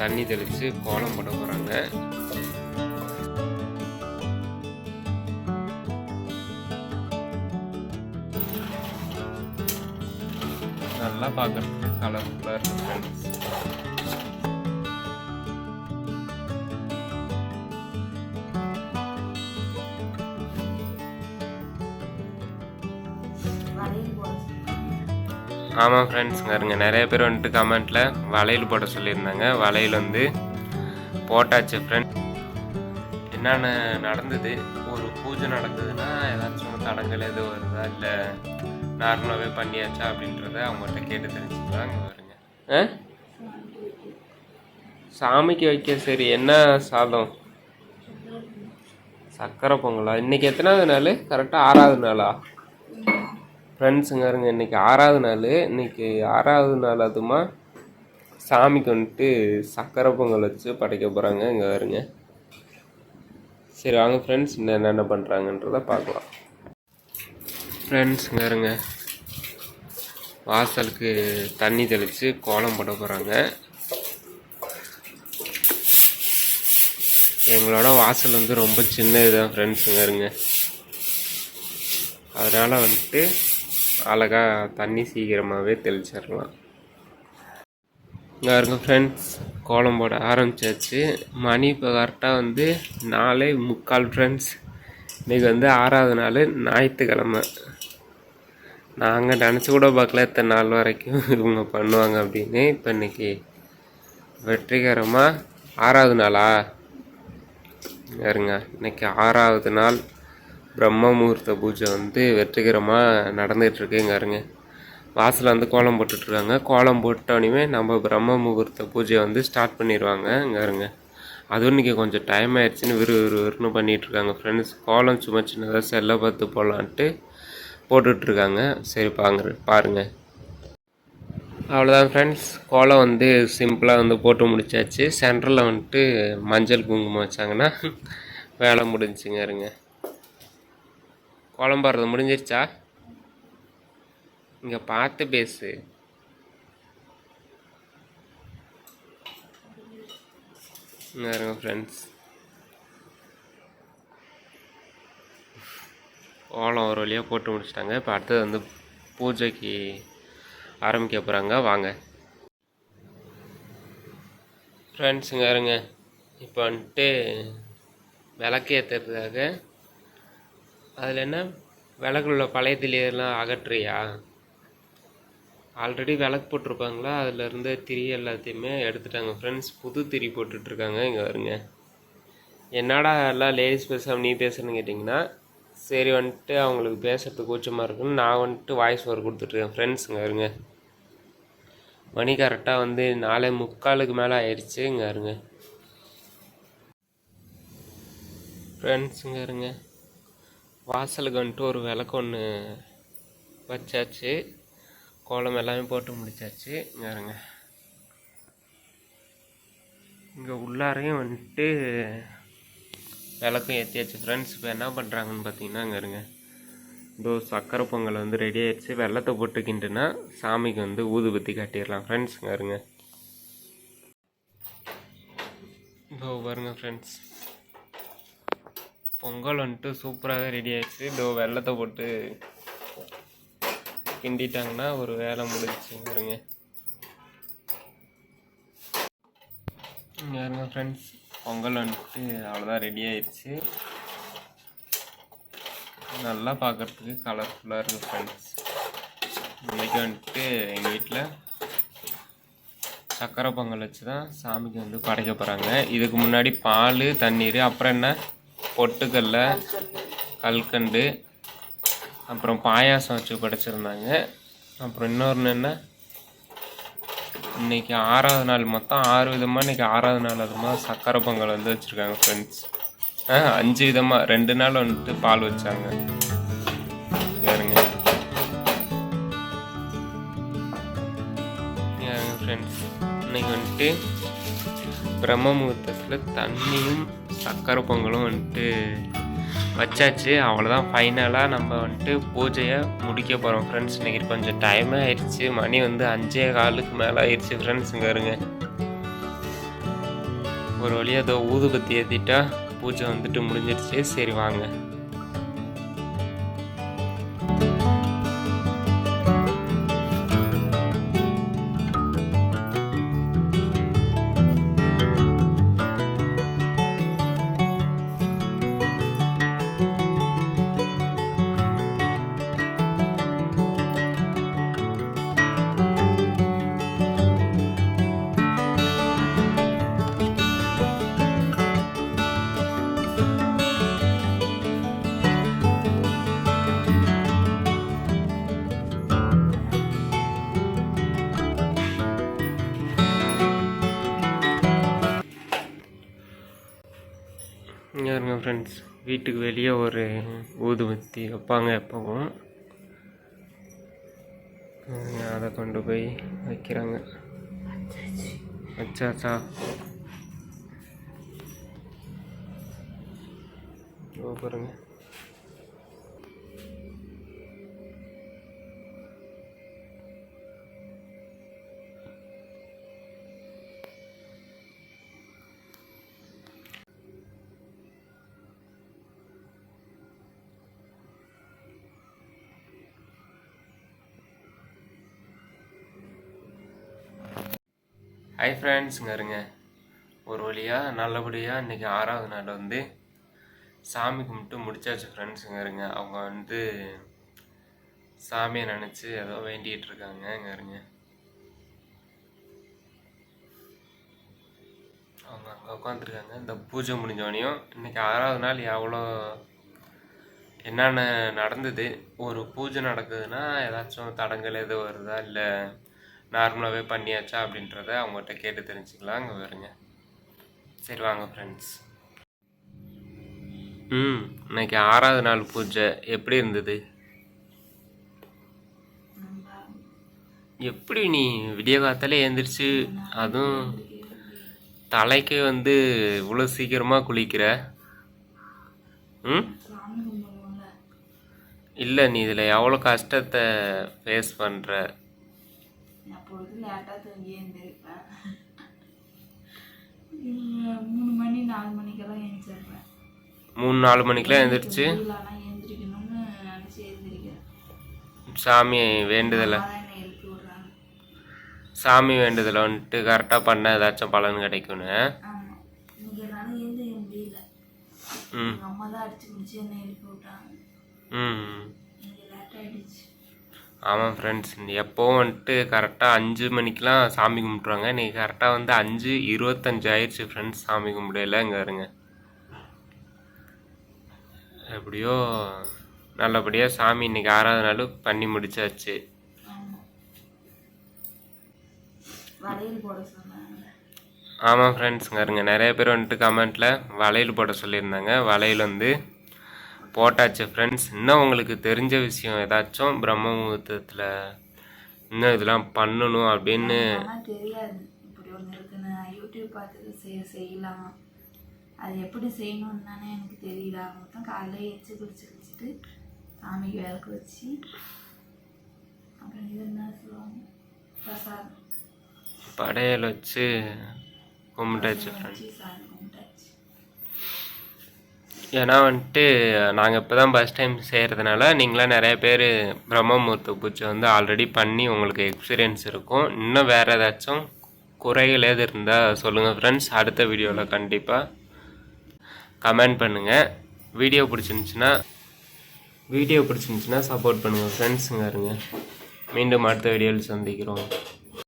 தண்ணி தெளித்து கோலம் போட போகிறாங்க நல்லா பார்க்கறதுக்கு கலர்ஃபுல்லாக இருக்கு ஃப்ரெண்ட்ஸ் ஆமாம் ஃப்ரெண்ட்ஸுங்க இருங்க நிறைய பேர் வந்துட்டு கமெண்ட்டில் வளையல் போட சொல்லியிருந்தாங்க. வளையல் வந்து போட்டாச்சு ஃப்ரெண்ட் என்னென்ன நடந்தது? ஒரு பூஜை நடந்ததுன்னா ஏதாச்சும் தடங்கள் எதுவும் வருதா? இல்லை நார்மலாகவே பண்ணியாச்சா அப்படின்றத அவங்கள்ட்ட கேட்டு தெரிஞ்சுக்கலாம். அங்கே வருங்க ஆ? சாமிக்கு வைக்க சரி என்ன சாதம்? சக்கரை பொங்கலா? இன்னைக்கு எத்தனாவது நாள்? கரெக்டாக ஆறாவது நாளா? ஃப்ரெண்ட்ஸுங்க இருங்க இன்னைக்கு ஆறாவது நாள். இன்னைக்கு ஆறாவது நாள் அதுமா சாமிக்கு வந்துட்டு சக்கரை பொங்கல் வச்சு படைக்க போகிறாங்க இங்கே வருங்க சரி வாங்க ஃப்ரெண்ட்ஸ் இன்னும் என்னென்ன பண்ணுறாங்கன்றத பார்க்கலாம். ஃப்ரெண்ட்ஸுங்க இருங்க வாசலுக்கு தண்ணி தெளித்து கோலம் போட போகிறாங்க எங்களோட வாசல் வந்து ரொம்ப சின்னது தான் ஃப்ரெண்ட்ஸுங்க இருங்க அதனால் வந்துட்டு அழகாக தண்ணி சீக்கிரமாகவே தெளிச்சிடலாம். இங்கே இருக்க ஃப்ரெண்ட்ஸ் கோலம் போட ஆரம்பிச்சாச்சு. மணி இப்போ கரெக்டாக வந்து நாலே முக்கால் ஃப்ரெண்ட்ஸ் இன்றைக்கி வந்து ஆறாவது நாள் ஞாயிற்றுக்கிழமை. நாங்கள் நினச்சி கூட பார்க்கல இத்தனை நாள் வரைக்கும் இவங்க பண்ணுவாங்க அப்படின்னு. இப்போ இன்னைக்கு வெற்றிகரமாக ஆறாவது நாளா? இருங்க இன்னைக்கு ஆறாவது நாள். பிரம்ம முகூர்த்த பூஜை வந்து வெற்றிகரமாக நடந்துகிட்ருக்கு இங்கே இருங்க வாசலில் வந்து கோலம் போட்டுட்ருக்காங்க. கோலம் போட்டோடனே நம்ம பிரம்ம முகூர்த்த பூஜையை வந்து ஸ்டார்ட் பண்ணிடுவாங்க இங்கே இருங்க அதுவும் இன்றைக்கி கொஞ்சம் டைம் ஆயிடுச்சுன்னு விறு விறு விறுன்னு பண்ணிகிட்ருக்காங்க ஃப்ரெண்ட்ஸ் கோலம் சும்மா சின்னதாக செல்லை பார்த்து போகலான்ட்டு போட்டுட்ருக்காங்க. சரி பாங்க பாருங்கள் அவ்வளோதான் ஃப்ரெண்ட்ஸ் கோலம் வந்து சிம்பிளாக வந்து போட்டு முடிச்சாச்சு. சென்டரில் வந்துட்டு மஞ்சள் குங்குமம் வச்சாங்கன்னா வேலை முடிஞ்சுங்க இருங்க கோலம் போடுறது முடிஞ்சிருச்சா? இங்கே பார்த்து பேசு. இருங்க ஃப்ரெண்ட்ஸ் ஓலம் ஒரு வழியாக போட்டு முடிச்சிட்டாங்க. இப்போ அடுத்தது வந்து பூஜைக்கு ஆரம்பிக்க போகிறாங்க வாங்க. ஃப்ரெண்ட்ஸுங்க இருங்க. இப்போ வந்துட்டு விளக்கு ஏற்றுறதுக்காக அதில் என்ன? விளக்குல உள்ள பழைய திரியெல்லாம் அகற்றுறியா ஆல்ரெடி விளக்கு போட்டிருப்பாங்களா? அதில் இருந்த திரி எல்லாத்தையுமே எடுத்துட்டாங்க. ஃப்ரெண்ட்ஸ் புது திரி போட்டுட்ருக்காங்க. இங்கே வருங்க. என்னடா எல்லாம் லேடிஸ் பேசாமல் நீ பேசுன்னு கேட்டிங்கன்னா சரி வந்துட்டு அவங்களுக்கு பேசுறதுக்கு கூச்சமாக இருக்குன்னு நான் வந்துட்டு வாய்ஸ் ஓவர் கொடுத்துட்ருக்கேன். ஃப்ரெண்ட்ஸுங்க இருங்க மணி கரெக்டாக வந்து நாலே முக்காலுக்கு மேலே ஆயிடுச்சு. இங்கே இருங்க ஃப்ரெண்ட்ஸுங்க இருங்க வாசலுக்கு வந்துட்டு ஒரு விளக்கு ஒன்று வச்சாச்சு. கோலம் எல்லாமே போட்டு முடிச்சாச்சு. இங்கே இங்கே உள்ளாரையும் வந்துட்டு விளக்கும் ஏற்றியாச்சு ஃப்ரெண்ட்ஸ் இப்போ என்ன பண்ணுறாங்கன்னு பார்த்தீங்கன்னா இங்கே இருங்க இதோ சக்கரை பொங்கல் வந்து ரெடி ஆகிடுச்சு வெள்ளத்தை போட்டுக்கிட்டுனா சாமிக்கு வந்து ஊதுபத்தி காட்டிடலாம். ஃப்ரெண்ட்ஸ் இங்கே இருங்க இதோ பாருங்க ஃப்ரெண்ட்ஸ் பொங்கல் வந்துட்டு சூப்பராகவே ரெடி ஆயிடுச்சு. இதோ வெள்ளத்தை போட்டு கிண்டிட்டாங்கன்னா ஒரு வேலை முடிஞ்சுங்க பாருங்க. இங்கே ஃப்ரெண்ட்ஸ் பொங்கல் வந்துட்டு அவ்வளோதான் ரெடி ஆயிடுச்சு. நல்லா பார்க்கறதுக்கு கலர்ஃபுல்லாக இருக்குது ஃப்ரெண்ட்ஸ் இன்றைக்கி வந்துட்டு எங்கள் வீட்டில் சக்கரை பொங்கல் வச்சு தான் சாமிக்கு வந்து படைக்க போகிறாங்க இதுக்கு முன்னாடி பால் தண்ணீர் அப்புறம் என்ன? பொட்டுக்கல்ல கல்கண்டு அப்புறம் பாயாசம் வச்சு படைச்சிருந்தாங்க. அப்புறம் இன்னொன்று என்ன? இன்னைக்கு ஆறாவது நாள். மொத்தம் ஆறு விதமாக இன்னைக்கு ஆறாவது நாள். அதுமாக சக்கரை பொங்கல் வந்து வச்சுருக்காங்க ஃப்ரெண்ட்ஸ் ஆ அஞ்சு விதமாக ரெண்டு நாள் வந்துட்டு பால் வச்சாங்க. யாருங்க யாருங்க ஃப்ரெண்ட்ஸ் இன்றைக்கி வந்துட்டு பிரம்ம முகூர்த்தத்தில் தண்ணியும் சக்கரை பொங்கலும் வந்துட்டு வச்சாச்சு. அவ்வளோதான் ஃபைனலாக நம்ம வந்துட்டு பூஜையை முடிக்க போகிறோம் ஃப்ரெண்ட்ஸ் இன்றைக்கி கொஞ்சம் டைமே ஆயிடுச்சு. மணி வந்து அஞ்சே காலுக்கு மேலே ஆயிடுச்சு ஃப்ரெண்ட்ஸுங்க இருங்க. ஒரு வழியாக ஏதோ ஊதுபத்தி ஏற்றிட்டா பூஜை வந்துட்டு முடிஞ்சிடுச்சு சரி வாங்க. இங்கே இருங்க ஃப்ரெண்ட்ஸ் வீட்டுக்கு வெளியே ஒரு ஊதுபத்தி வைப்பாங்க எப்பவும். அதை கொண்டு போய் வைக்கிறாங்க. வச்சாச்சா? பாருங்கள் ஹை ஃப்ரெண்ட்ஸுங்க இருங்க. ஒரு வழியாக நல்லபடியாக இன்றைக்கி ஆறாவது நாள் வந்து சாமி கும்பிட்டு முடிச்சாச்சு ஃப்ரெண்ட்ஸுங்க இருங்க. அவங்க வந்து சாமியை நினச்சி ஏதோ வேண்டிகிட்டு இருக்காங்க. இருங்க. அவங்க அங்கே உட்காந்துருக்காங்க இந்த பூஜை முடிஞ்சோடனையும் இன்றைக்கி ஆறாவது நாள் எவ்வளோ என்னென்ன நடந்தது? ஒரு பூஜை நடக்குதுன்னா ஏதாச்சும் தடங்கள் எதுவும் வருதா? இல்லை நார்மலாகவே பண்ணியாச்சா அப்படின்றத அவங்ககிட்ட கேட்டு தெரிஞ்சுக்கலாம் அங்கே வருங்க சரி வாங்க ஃப்ரெண்ட்ஸ் ம் இன்னைக்கு ஆறாவது நாள் பூஜை. எப்படி இருந்தது? எப்படி நீ விடிய காத்தாலே எழுந்திரிச்சு அதுவும் தலைக்கு வந்து இவ்வளோ சீக்கிரமாக குளிக்கிற? ம்? இல்லை நீ இதில் எவ்வளோ கஷ்டத்தை ஃபேஸ் பண்ணுற லேட்டாக தூங்கி எழுந்திருப்பேன் மூணு மணி நாலு மணிக்கெல்லாம் எழுந்திருப்பேன் மூணு நாலு மணிக்கெலாம் எழுந்திரிச்சு ஆனால் எழுந்திரிக்கணும்னு நினச்சி எழுந்திரிக்கிறேன் சாமி வேண்டுதலை? சாமி வேண்டுதலை வந்துட்டு கரெக்டாக பண்ண ஏதாச்சும் பலன் கிடைக்கும்னு? ம். அம்மா தான் அடிச்சு முடிச்சு என்னை எழுப்பி விட்டாங்க. ம் லேட் ஆகிடுச்சு ஆமாம் ஃப்ரெண்ட்ஸ் எப்போவும் வந்துட்டு கரெக்டாக அஞ்சு மணிக்கெலாம் சாமி கும்பிட்ருவாங்க இன்றைக்கி கரெக்டாக வந்து அஞ்சு இருபத்தஞ்சு ஆயிடுச்சு ஃப்ரெண்ட்ஸ் சாமி கும்பிடையில இங்கே இருங்க எப்படியோ நல்லபடியாக சாமி இன்னைக்கு ஆறாவது நாள் பண்ணி முடிச்சாச்சு. ஆமாம் ஃப்ரெண்ட்ஸுங்க இருங்க நிறைய பேர் வந்துட்டு கமெண்ட்டில் வளையல் போட சொல்லியிருந்தாங்க. வளையல் வந்து போட்டாச்சு ஃப்ரெண்ட்ஸ் இன்னும் உங்களுக்கு தெரிஞ்ச விஷயம் ஏதாச்சும் பிரம்ம முகூர்த்தத்தில் இன்னும் இதெல்லாம் பண்ணணும் அப்படின்னு தெரியாது. இப்படி ஒன்று இருக்குன்னு யூடியூப் பார்த்து செய் செய்யலாம். அது எப்படி செய்யணும்னு தானே எனக்கு தெரியல. மொத்தம் காலையில் எச்சு குளிச்சு குளிச்சுட்டு சாமிக்கு விளக்கு வச்சு அப்புறம் இது என்ன சொல்லுவாங்க? பிரசாதம். படையல் வச்சு கும்பிட்டாச்சு ஃப்ரெண்ட்ஸ் ஏன்னா வந்துட்டு நாங்கள் இப்போ தான் ஃபஸ்ட் டைம் செய்கிறதுனால நீங்களாம் நிறைய பேர் பிரம்மமுகூர்த்த பூஜை வந்து ஆல்ரெடி பண்ணி உங்களுக்கு எக்ஸ்பீரியன்ஸ் இருக்கும். இன்னும் வேறு ஏதாச்சும் குறைகள் எது இருந்தால் சொல்லுங்கள் ஃப்ரெண்ட்ஸ் அடுத்த வீடியோவில் கண்டிப்பாக கமெண்ட் பண்ணுங்கள் வீடியோ பிடிச்சிருந்துச்சின்னா வீடியோ பிடிச்சிருந்துச்சின்னா சப்போர்ட் பண்ணுங்கள் ஃப்ரெண்ட்ஸுங்க இருங்க மீண்டும் அடுத்த வீடியோவில் சந்திக்கிறோம்.